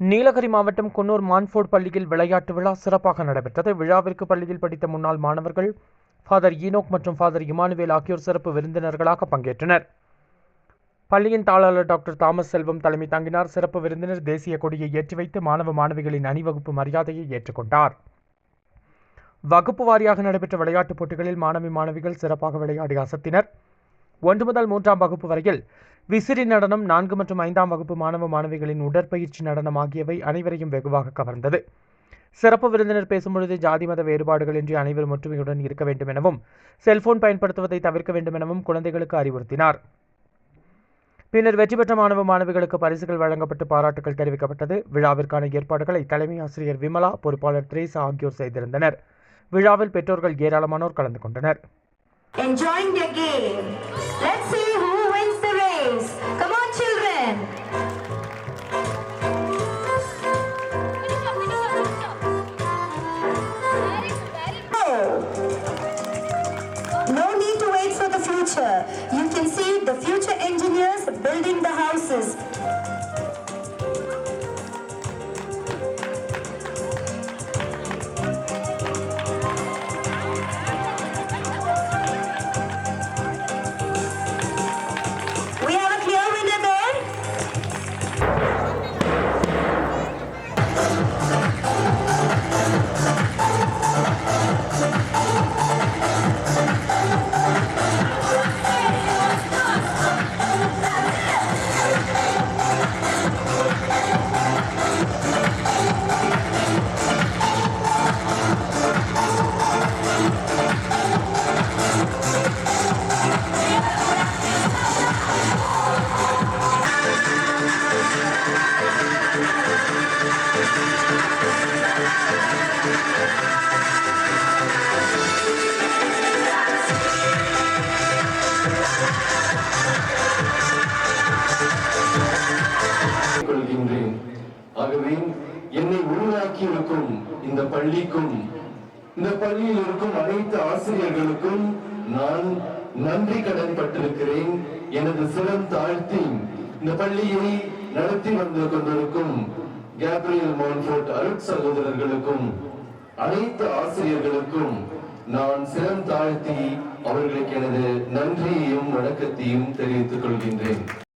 நீலகிரி மாவட்டம் குன்னூர் மான்ஃபோர்ட் பள்ளியில் விளையாட்டு விழா சிறப்பாக நடைபெற்றது. விழாவிற்கு பள்ளியில் படித்த முன்னாள் மாணவர்கள் ஃபாதர் ஈனோக் மற்றும் ஃபாதர் இமானுவேல் ஆகியோர் சிறப்பு விருந்தினர்களாக பங்கேற்றனர். பள்ளியின் தாளாளர் டாக்டர் தாமஸ் செல்வம் தலைமை தாங்கினார். சிறப்பு விருந்தினர் தேசிய கொடியை ஏற்றி வைத்து மாணவ மாணவிகளின் அணிவகுப்பு மரியாதையை ஏற்றுக்கொண்டார். வகுப்பு வாரியாக நடைபெற்ற விளையாட்டுப் போட்டிகளில் மாணவி மாணவிகள் சிறப்பாக விளையாடி அசத்தினர். ஒன்று முதல் மூன்றாம் வகுப்பு வரையில் விசிறி நடனம் நான்கு மற்றும் ஐந்தாம் வகுப்பு மாணவ மாணவிகளின் உடற்பயிற்சி நடனம் ஆகியவை அனைவரையும் வெகுவாக கவர்ந்தது. சிறப்பு விருந்தினர் பேசும்பொழுது ஜாதி மத வேறுபாடுகள் இன்றி அனைவரும் ஒற்றுமையுடன் இருக்க வேண்டும் எனவும் செல்போன் பயன்படுத்துவதை தவிர்க்க வேண்டும் எனவும் குழந்தைகளுக்கு அறிவுறுத்தினார். பின்னர் வெற்றி பெற்ற மாணவ மாணவிகளுக்கு பரிசுகள் வழங்கப்பட்டு பாராட்டுகள் தெரிவிக்கப்பட்டது. விழாவிற்கான ஏற்பாடுகளை தலைமை ஆசிரியர் விமலா பொறுப்பாளர் திரேசா ஆகியோர் செய்திருந்தனர். விழாவில் பெற்றோர்கள் ஏராளமானோர் கலந்து கொண்டனர். Enjoying game. Let's see who wins the race. Come on, children. Go. No need to wait for the future. You can see the future engineers building the houses. என்னை உருவாக்கி இருக்கும் இந்த பள்ளிக்கும் இந்த பள்ளியில் இருக்கும் அனைத்து ஆசிரியர்களுக்கும் நான் நன்றி கடன் பட்டிருக்கிறேன். எனது சிரம் தாழ்த்தி இந்த பள்ளியை நடத்தி வந்து கொண்டிருக்கும் கேப்ரியல் மான்ஃபோர்ட் அருட் சகோதரர்களுக்கும் அனைத்து ஆசிரியர்களுக்கும் நான் சிரம் தாழ்த்தி அவர்களுக்கு எனது நன்றியையும் வணக்கத்தையும் தெரிவித்துக் கொள்கின்றேன்.